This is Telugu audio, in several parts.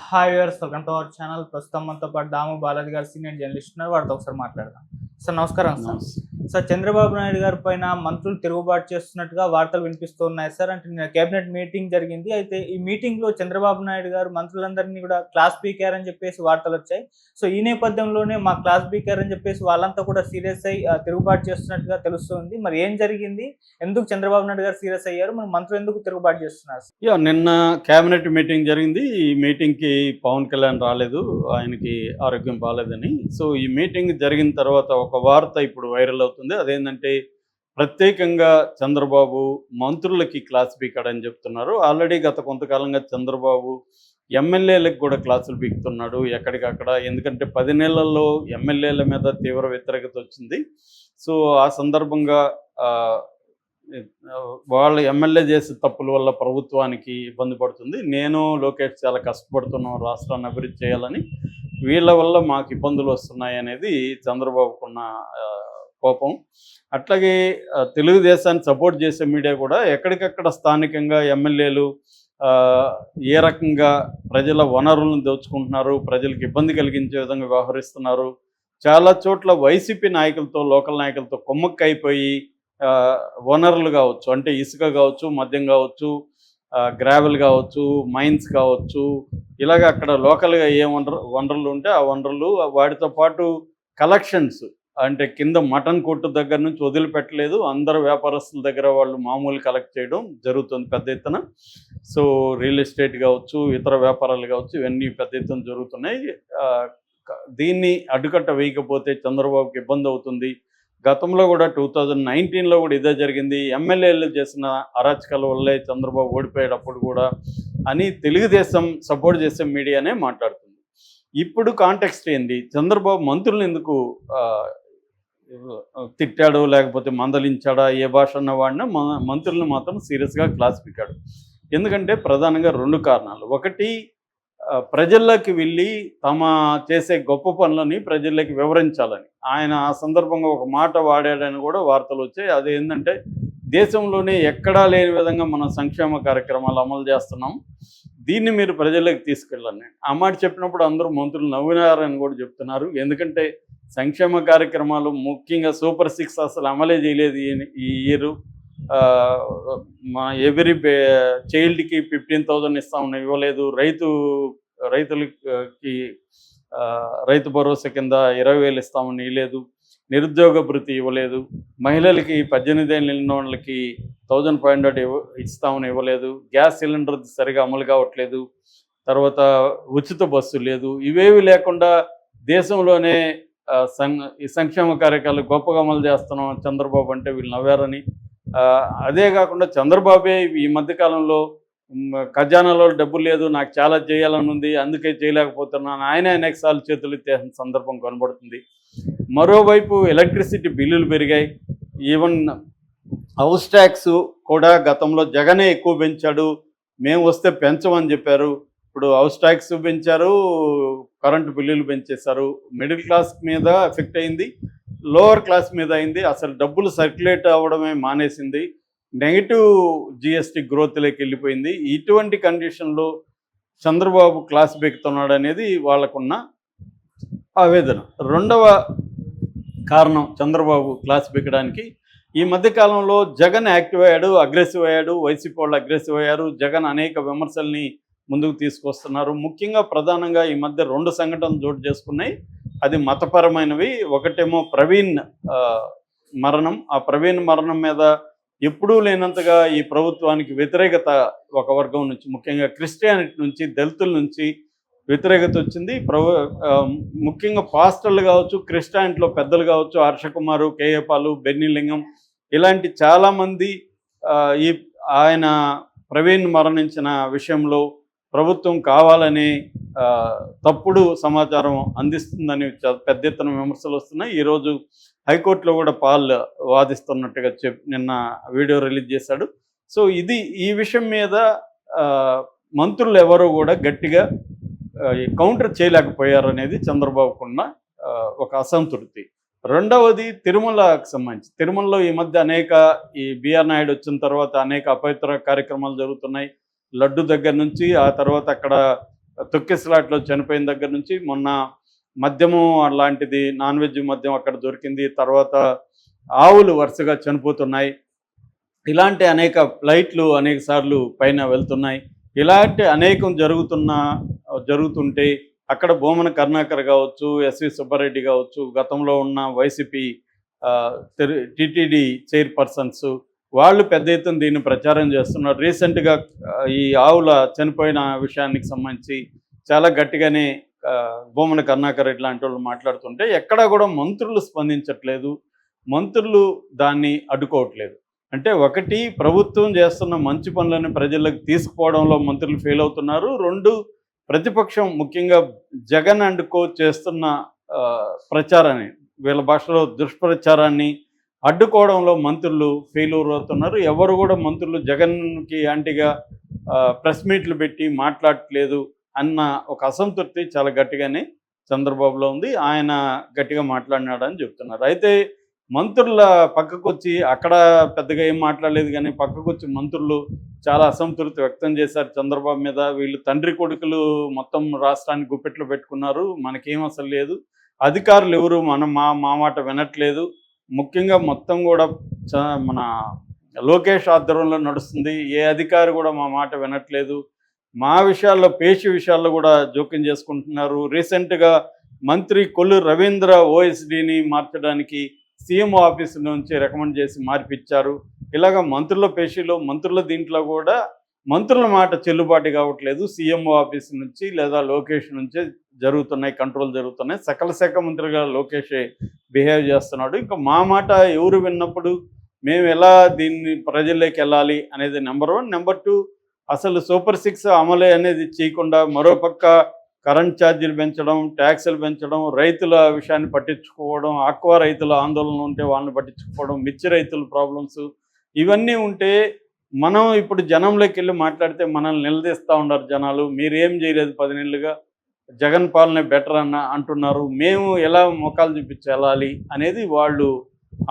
Hi viewers welcome to our channel ప్రస్తుతం మనతో పాటు దాము బాలాజీ గారు సీనియర్ జర్నలిస్ట్ ఉన్నారు. వారితో ఒకసారి మాట్లాడదాం. సార్ నమస్కారం సార్. సార్ చంద్రబాబు నాయుడు గారి పైన మంత్రులు తిరుగుబాటు చేస్తున్నట్టుగా వార్తలు వినిపిస్తూ ఉన్నాయి సార్ అంటే నిన్న కేబినెట్ మీటింగ్ జరిగింది. అయితే ఈ మీటింగ్లో చంద్రబాబు నాయుడు గారు మంత్రులందరినీ కూడా క్లాస్ పీకారు అని చెప్పేసి వార్తలు వచ్చాయి. సో ఈ నేపథ్యంలోనే మా క్లాస్ పీకారు అని చెప్పేసి వాళ్ళంతా కూడా సీరియస్ అయ్యి తిరుగుబాటు చేస్తున్నట్టుగా తెలుస్తుంది. మరి ఏం జరిగింది? ఎందుకు చంద్రబాబు నాయుడు గారు సీరియస్ అయ్యారు? మరి మంత్రులు ఎందుకు తిరుగుబాటు చేస్తున్నారు? యా నిన్న కేబినెట్ మీటింగ్ జరిగింది. ఈ మీటింగ్కి పవన్ కళ్యాణ్ రాలేదు. ఆయనకి ఆరోగ్యం బాగాలేదని సో ఈ మీటింగ్ జరిగిన తర్వాత ఒక వార్త ఇప్పుడు వైరల్ అవుతుంది. అదేంటంటే ప్రత్యేకంగా చంద్రబాబు మంత్రులకి క్లాస్ పీకాడని చెప్తున్నారు. ఆల్రెడీ గత కొంతకాలంగా చంద్రబాబు ఎమ్మెల్యేలకు కూడా క్లాసులు పీకుతున్నాడు ఎక్కడికక్కడ. ఎందుకంటే పది నెలల్లో ఎమ్మెల్యేల మీద తీవ్ర వ్యతిరేకత వచ్చింది. సో ఆ సందర్భంగా వాళ్ళు వాళ్ళ ఎమ్మెల్యే చేసే తప్పుల వల్ల ప్రభుత్వానికి ఇబ్బంది పడుతుంది. నేను లోకేష్ చాలా కష్టపడుతున్నాం రాష్ట్రాన్ని అభివృద్ధి చేయాలని. వీళ్ళ వల్ల మాకు ఇబ్బందులు వస్తున్నాయి అనేది చంద్రబాబుకున్న కోపం. అట్లాగే తెలుగుదేశాన్ని సపోర్ట్ చేసే మీడియా కూడా ఎక్కడికక్కడ స్థానికంగా ఎమ్మెల్యేలు ఏ రకంగా ప్రజల వనరులను దోచుకుంటున్నారు ప్రజలకు ఇబ్బంది కలిగించే విధంగా వ్యవహరిస్తున్నారు. చాలా చోట్ల వైసీపీ నాయకులతో లోకల్ నాయకులతో కొమ్మక్కైపోయి వనరులు కావచ్చు అంటే ఇసుక కావచ్చు మద్యం కావచ్చు గ్రావెల్ కావచ్చు మైన్స్ కావచ్చు ఇలాగ అక్కడ లోకల్గా ఏ వనరు వనరులు ఉంటే ఆ వనరులు వాటితో పాటు కలెక్షన్స్ అంటే కింద మటన్ కొట్టు దగ్గర నుంచి వదిలిపెట్టలేదు. అందరు వ్యాపారస్తుల దగ్గర వాళ్ళు మామూలు కలెక్ట్ చేయడం జరుగుతుంది పెద్ద ఎత్తున. సో రియల్ ఎస్టేట్ కావచ్చు ఇతర వ్యాపారాలు కావచ్చు ఇవన్నీ పెద్ద ఎత్తున జరుగుతున్నాయి. దీన్ని అడ్డుకట్ట వేయకపోతే చంద్రబాబుకి ఇబ్బంది అవుతుంది. గతంలో కూడా టూ థౌజండ్ నైన్టీన్లో కూడా ఇదే జరిగింది. ఎమ్మెల్యేలు చేసిన అరాచకాల వల్లే చంద్రబాబు ఓడిపోయేటప్పుడు కూడా అని తెలుగుదేశం సపోర్ట్ చేసే మీడియానే మాట్లాడుతుంది. ఇప్పుడు కాంటెక్స్ట్ ఏంది? చంద్రబాబు మంత్రులను ఎందుకు తిట్టాడు లేకపోతే మందలించాడా ఏ భాష అన్న వాడినా మ- మంత్రులను మాత్రం సీరియస్గా క్లాస్ పెట్టాడు. ఎందుకంటే ప్రధానంగా రెండు కారణాలు. ఒకటి ప్రజల్లోకి వెళ్ళి తమ చేసే గొప్ప పనులని ప్రజల్లోకి వివరించాలని. ఆయన ఆ సందర్భంగా ఒక మాట వాడాడని కూడా వార్తలు వచ్చాయి. అది ఏంటంటే దేశంలోనే ఎక్కడా లేని విధంగా మనం సంక్షేమ కార్యక్రమాలు అమలు చేస్తున్నాం. దీన్ని మీరు ప్రజల్లోకి తీసుకెళ్ళండి. ఆ మాట చెప్పినప్పుడు అందరూ మంత్రులు నవ్వినారని కూడా చెప్తున్నారు. ఎందుకంటే సంక్షేమ కార్యక్రమాలు ముఖ్యంగా సూపర్ సిక్స్ అసలు అమలే చేయలేదు ఈ- ఇయర్. మా ఎవ్రీ చైల్డ్కి ఫిఫ్టీన్ థౌజండ్ ఇస్తామని ఇవ్వలేదు. రైతు రైతులకి రైతు భరోసా కింద ఇరవై వేలు ఇస్తామని ఇవ్వలేదు. నిరుద్యోగ భృతి ఇవ్వలేదు. మహిళలకి పద్దెనిమిది ఏళ్ళు నిండిన వాళ్ళకి థౌజండ్ ఫైవ్ హండ్రెడ్ ఇవ్వ ఇస్తామని ఇవ్వలేదు. గ్యాస్ సిలిండర్ సరిగా అమలు కావట్లేదు. తర్వాత ఉచిత బస్సు లేదు. ఇవేవి లేకుండా దేశంలోనే ఈ సంక్షేమ కార్యక్రమాలు గొప్పగా అమలు చేస్తున్నాం చంద్రబాబు అంటే వీళ్ళు నవ్వారని. అదే కాకుండా చంద్రబాబే ఈ మధ్యకాలంలో ఖజానాలో డబ్బులు లేదు నాకు చాలా చేయాలని ఉంది అందుకే చేయలేకపోతున్నాను ఆయన అనేక సార్లు చేతులు ఎత్తేసిన సందర్భం కనబడుతుంది. మరోవైపు ఎలక్ట్రిసిటీ బిల్లులు పెరిగాయి. ఈవెన్ హౌస్ ట్యాక్స్ కూడా గతంలో జగనే ఎక్కువ పెంచాడు మేము వస్తే పెంచమని చెప్పారు. ఇప్పుడు హౌస్ ట్యాక్స్ పెంచారు కరెంటు బిల్లులు పెంచేశారు. మిడిల్ క్లాస్ మీద ఎఫెక్ట్ అయింది లోవర్ క్లాస్ మీద అయింది. అసలు డబ్బులు సర్క్యులేట్ అవ్వడమే మానేసింది. నెగిటివ్ జిఎస్టీ గ్రోత్లోకి వెళ్ళిపోయింది. ఇటువంటి కండిషన్లో చంద్రబాబు క్లాస్ బెక్కుతున్నాడు అనేది వాళ్ళకున్న ఆవేదన. రెండవ కారణం చంద్రబాబు క్లాస్ బెక్కడానికి. ఈ మధ్యకాలంలో జగన్ యాక్టివ్ అయ్యాడు అగ్రెసివ్ అయ్యాడు వైసీపీ వాళ్ళు అగ్రెసివ్ అయ్యారు. జగన్ అనేక విమర్శల్ని ముందుకు తీసుకొస్తున్నారు. ముఖ్యంగా ప్రధానంగా ఈ మధ్య రెండు సంఘటనలు చోటు చేసుకున్నాయి. అది మతపరమైనవి ఒకటేమో ప్రవీణ్ మరణం. ఆ ప్రవీణ్ మరణం మీద ఎప్పుడూ లేనంతగా ఈ ప్రభుత్వానికి వ్యతిరేకత ఒక వర్గం నుంచి ముఖ్యంగా క్రిస్టియానిటీ నుంచి దళితుల నుంచి వ్యతిరేకత వచ్చింది. ప్రభు ముఖ్యంగా పాస్టర్లు కావచ్చు క్రిస్టియానిటీలో పెద్దలు కావచ్చు హర్షకుమారు కేయపాలు బెన్నిలింగం ఇలాంటి చాలామంది ఈ ఆయన ప్రవీణ్ మరణించిన విషయంలో ప్రభుత్వం కావాలని తప్పుడు సమాచారం అందిస్తుందని పెద్ద ఎత్తున విమర్శలు వస్తున్నాయి. ఈరోజు హైకోర్టులో కూడా పాల్ వాదిస్తున్నట్టుగా చెప్ నిన్న వీడియో రిలీజ్ చేశాడు. సో ఇది ఈ విషయం మీద మంత్రులు ఎవరు కూడా గట్టిగా ఈ కౌంటర్ చేయలేకపోయారనేది చంద్రబాబుకున్న ఒక అసంతృప్తి. రెండవది తిరుమలకు సంబంధించి తిరుమలలో ఈ మధ్య అనేక ఈ బిఆర్ నాయుడు వచ్చిన తర్వాత అనేక అపవిత్ర కార్యక్రమాలు జరుగుతున్నాయి. లడ్డు దగ్గర నుంచి ఆ తర్వాత అక్కడ తొక్కిసలాట్లో చనిపోయిన దగ్గర నుంచి మొన్న మద్యము అలాంటిది నాన్ వెజ్ మద్యం అక్కడ దొరికింది. తర్వాత ఆవులు వరుసగా చనిపోతున్నాయి. ఇలాంటి అనేక ఫ్లైట్లు అనేక సార్లు పైన వెళ్తున్నాయి. ఇలాంటి అనేకం జరుగుతున్న జరుగుతుంటే అక్కడ భూమన కరుణాకర్ కావచ్చు ఎస్వి సుబ్బారెడ్డి కావచ్చు గతంలో ఉన్న వైసీపీ టిటిడి చైర్పర్సన్స్ వాళ్ళు పెద్ద ఎత్తున దీన్ని ప్రచారం చేస్తున్నారు. రీసెంట్గా ఈ ఆవుల చనిపోయిన విషయానికి సంబంధించి చాలా గట్టిగానే ఆ, కర్ణాకర్ ఇట్లాంటి రెడ్డి లాంటి వాళ్ళు మాట్లాడుతుంటే ఎక్కడా కూడా మంత్రులు స్పందించట్లేదు. మంత్రులు దాన్ని అడ్డుకోవట్లేదు. అంటే ఒకటి ప్రభుత్వం చేస్తున్న మంచి పనులను ప్రజలకు తీసుకుపోవడంలో మంత్రులు ఫెయిల్ అవుతున్నారు. రెండు ప్రతిపక్షం ముఖ్యంగా జగన్ అండ్ కో చేస్తున్న ప్రచారాన్ని వీళ్ళ భాషలో దుష్ప్రచారాన్ని అడ్డుకోవడంలో మంత్రులు ఫెయిల్యూర్ అవుతున్నారు. ఎవరు కూడా మంత్రులు జగన్కి యాంటీగా ప్రెస్ మీట్లు పెట్టి మాట్లాడట్లేదు అన్న ఒక అసంతృప్తి చాలా గట్టిగానే చంద్రబాబులో ఉంది. ఆయన గట్టిగా మాట్లాడినాడని చెప్తున్నారు. అయితే మంత్రుల పక్కకు వచ్చి అక్కడ పెద్దగా ఏం మాట్లాడలేదు కానీ పక్కకు వచ్చి మంత్రులు చాలా అసంతృప్తి వ్యక్తం చేశారు. చంద్రబాబు మీద వీళ్ళు తండ్రి కొడుకులు మొత్తం రాష్ట్రాన్ని గుప్పెట్లు పెట్టుకున్నారు. మనకేం అసలు లేదు. అధికారులు ఎవరు మనం మా మా మాట వినట్లేదు. ముఖ్యంగా మొత్తం కూడా చ- మన లోకేష్ ఆధ్వర్యంలో నడుస్తుంది. ఏ అధికారి కూడా మా మాట వినట్లేదు. మా విషయాల్లో పేషి విషయాల్లో కూడా జోక్యం చేసుకుంటున్నారు. రీసెంట్గా మంత్రి కొల్లు రవీంద్ర ఓఎస్డిని మార్చడానికి సీఎం ఆఫీస్ నుంచి రికమెండ్ చేసి మార్పిచ్చారు. ఇలాగ మంత్రుల పేషీలో మంత్రుల దీంట్లో కూడా మంత్రుల మాట చెల్లుబాటు కావట్లేదు. సీఎంఓ ఆఫీస్ నుంచి లేదా లోకేష్ నుంచే జరుగుతున్నాయి కంట్రోల్ జరుగుతున్నాయి. సకల శాఖ మంత్రిగా లోకేష్ బిహేవ్ చేస్తున్నాడు. ఇంకా మా మాట ఎవరు విన్నప్పుడు మేము ఎలా దీన్ని ప్రజల్లోకి వెళ్ళాలి అనేది నెంబర్ వన్. నెంబర్ టూ అసలు సూపర్ సిక్స్ అమలు అనేది చేయకుండా మరోపక్క కరెంట్ ఛార్జీలు పెంచడం ట్యాక్సులు పెంచడం రైతుల విషయాన్ని పట్టించుకోవడం ఆక్వా రైతుల ఆందోళన ఉంటే వాళ్ళని పట్టించుకోవడం మిర్చి రైతుల ప్రాబ్లమ్స్ ఇవన్నీ ఉంటే మనం ఇప్పుడు జనంలోకి వెళ్ళి మాట్లాడితే మనల్ని నిలదీస్తూ ఉన్నారు జనాలు. మీరేం చేయలేదు పది నెలలుగా జగన్ పాలనే బెటర్ అన్న అంటున్నారు. మేము ఎలా ముఖాలు చూపించి వెళ్ళాలి అనేది వాళ్ళు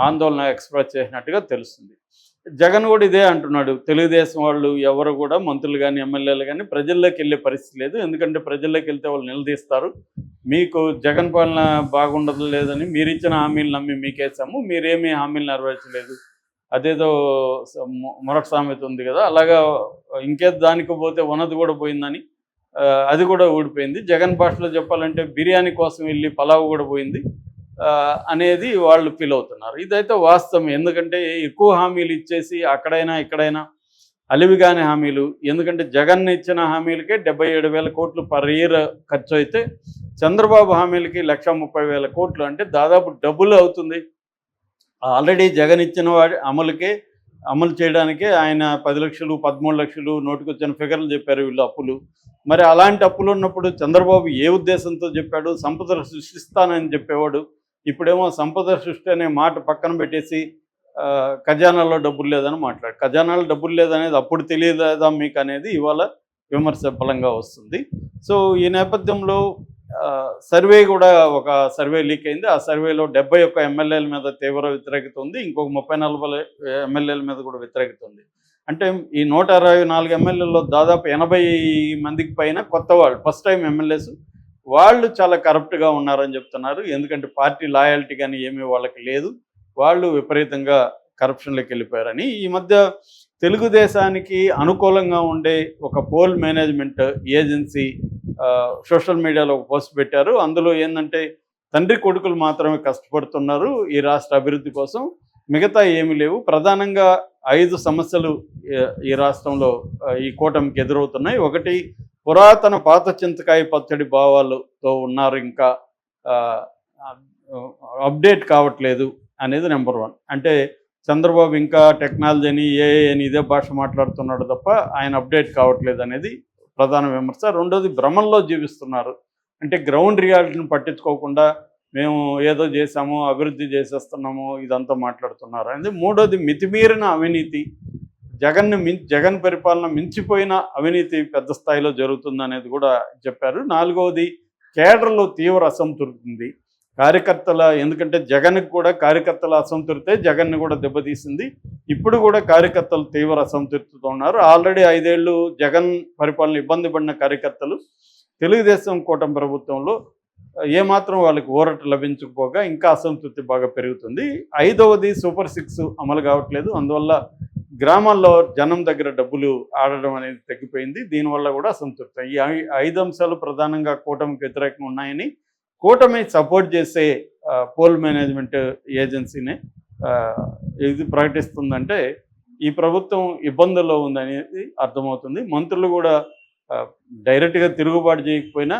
ఆందోళన ఎక్స్ప్రెస్ చేసినట్టుగా తెలుస్తుంది. జగన్ కూడా ఇదే అంటున్నాడు. తెలుగుదేశం వాళ్ళు ఎవరు కూడా మంత్రులు కానీ ఎమ్మెల్యేలు కానీ ప్రజల్లోకి వెళ్ళే పరిస్థితి లేదు. ఎందుకంటే ప్రజల్లోకి వెళ్తే వాళ్ళు నిలదీస్తారు. మీకు జగన్ పాలన బాగుండదు లేదని మీరు ఇచ్చిన హామీలు నమ్మి మీకేసాము. మీరేమీ హామీలు నెరవేర్చలేదు. అదేదో మొరటి సామెత ఉంది కదా అలాగా ఇంకే దానికి పోతే ఉన్నది కూడా పోయిందని అది కూడా ఊడిపోయింది. జగన్ భాషలో చెప్పాలంటే బిర్యానీ కోసం వెళ్ళి పలావ్ కూడా పోయింది అనేది వాళ్ళు ఫీల్ అవుతున్నారు. ఇదైతే వాస్తవం. ఎందుకంటే ఎక్కువ హామీలు ఇచ్చేసి అక్కడైనా ఇక్కడైనా అలివిగాని హామీలు. ఎందుకంటే జగన్ ఇచ్చిన హామీలకే డెబ్బై ఏడు వేల కోట్లు పర్ ఇయర్ ఖర్చు అయితే చంద్రబాబు హామీలకి లక్ష ముప్పై వేల కోట్లు. అంటే దాదాపు డబుల్ అవుతుంది. ఆల్రెడీ జగన్ ఇచ్చిన వాడి అమలుకే అమలు చేయడానికే ఆయన పది లక్షలు పదమూడు లక్షలు నోటికొచ్చిన ఫిగర్లు చెప్పారు వీళ్ళు అప్పులు. మరి అలాంటి అప్పులు ఉన్నప్పుడు చంద్రబాబు ఏ ఉద్దేశంతో చెప్పాడు? సంపద సృష్టిస్తానని చెప్పేవాడు. ఇప్పుడేమో సంపద సృష్టి అనే మాట పక్కన పెట్టేసి ఖజానాలో డబ్బులు లేదని మాట్లాడు ఖజానాలో డబ్బులు లేదనేది అప్పుడు తెలియలేదా మీకు అనేది ఇవాళ విమర్శ బలంగా వస్తుంది. సో ఈ నేపథ్యంలో సర్వే కూడా ఒక సర్వే లీక్ అయింది. ఆ సర్వేలో డెబ్బై ఒక్క ఎమ్మెల్యేల మీద తీవ్ర వ్యతిరేకత ఉంది ఇంకొక ముప్పై నలభై ఎమ్మెల్యేల మీద కూడా వ్యతిరేకత ఉంది అంటే ఈ నూట అరవై నాలుగు ఎమ్మెల్యేల్లో దాదాపు ఎనభై మందికి పైన కొత్త వాళ్ళు ఫస్ట్ టైం ఎమ్మెల్యేస్ వాళ్ళు చాలా కరప్ట్గా ఉన్నారని చెప్తున్నారు. ఎందుకంటే పార్టీ లాయాలిటీ కానీ ఏమీ వాళ్ళకి లేదు. వాళ్ళు విపరీతంగా కరప్షన్లోకి వెళ్ళిపోయారని. ఈ మధ్య తెలుగుదేశానికి అనుకూలంగా ఉండే ఒక పోల్ మేనేజ్మెంట్ ఏజెన్సీ సోషల్ మీడియాలో ఒక పోస్ట్ పెట్టారు. అందులో ఏంటంటే తండ్రి కొడుకులు మాత్రమే కష్టపడుతున్నారు ఈ రాష్ట్ర అభివృద్ధి కోసం. మిగతా ఏమీ లేవు. ప్రధానంగా ఐదు సమస్యలు ఈ- రాష్ట్రంలో ఈ కూటమికి ఎదురవుతున్నాయి. ఒకటి పురాతన పాత చింతకాయ పచ్చడి భావాలతో ఉన్నారు ఇంకా అప్డేట్ కావట్లేదు అనేది నెంబర్ వన్. అంటే చంద్రబాబు ఇంకా టెక్నాలజీని ఏఏ అని ఇదే భాష మాట్లాడుతున్నాడు తప్ప ఆయన అప్డేట్ కావట్లేదు అనేది ప్రధాన విమర్శ. రెండోది భ్రమంలో జీవిస్తున్నారు. అంటే గ్రౌండ్ రియాలిటీని పట్టించుకోకుండా మేము ఏదో చేసాము అభివృద్ధి చేసేస్తున్నాము ఇదంతా మాట్లాడుతున్నారు. అంటే మూడోది మితిమీరిన అవినీతి. జగన్ను మించి జగన్ పరిపాలన మించిపోయిన అవినీతి పెద్ద స్థాయిలో జరుగుతుంది అనేది కూడా చెప్పారు. నాలుగవది కేడర్లో తీవ్ర అసంతృప్తి ఉంది. కార్యకర్తల ఎందుకంటే జగన్కి కూడా కార్యకర్తల అసంతృప్తే జగన్ని కూడా దెబ్బతీసింది. ఇప్పుడు కూడా కార్యకర్తలు తీవ్ర అసంతృప్తితో ఉన్నారు. ఆల్రెడీ ఐదేళ్ళు జగన్ పరిపాలన ఇబ్బంది పడిన కార్యకర్తలు తెలుగుదేశం కూటమి ప్రభుత్వంలో ఏమాత్రం వాళ్ళకి ఊరట లభించకపోగా ఇంకా అసంతృప్తి బాగా పెరుగుతుంది. ఐదవది సూపర్ సిక్స్ అమలు కావట్లేదు. అందువల్ల గ్రామాల్లో జనం దగ్గర డబ్బులు ఆడడం అనేది తగ్గిపోయింది. దీనివల్ల కూడా అసంతృప్తి. ఈ ఐ- ఐదు అంశాలు ప్రధానంగా కూటమికి వ్యతిరేకంగా ఉన్నాయని కూటమి సపోర్ట్ చేసే పోల్ మేనేజ్మెంట్ ఏజెన్సీని ఇది ప్రకటిస్తుందంటే ఈ ప్రభుత్వం ఇబ్బందుల్లో ఉందనేది అర్థమవుతుంది. మంత్రులు కూడా డైరెక్ట్గా తిరుగుబాటు చేయకపోయినా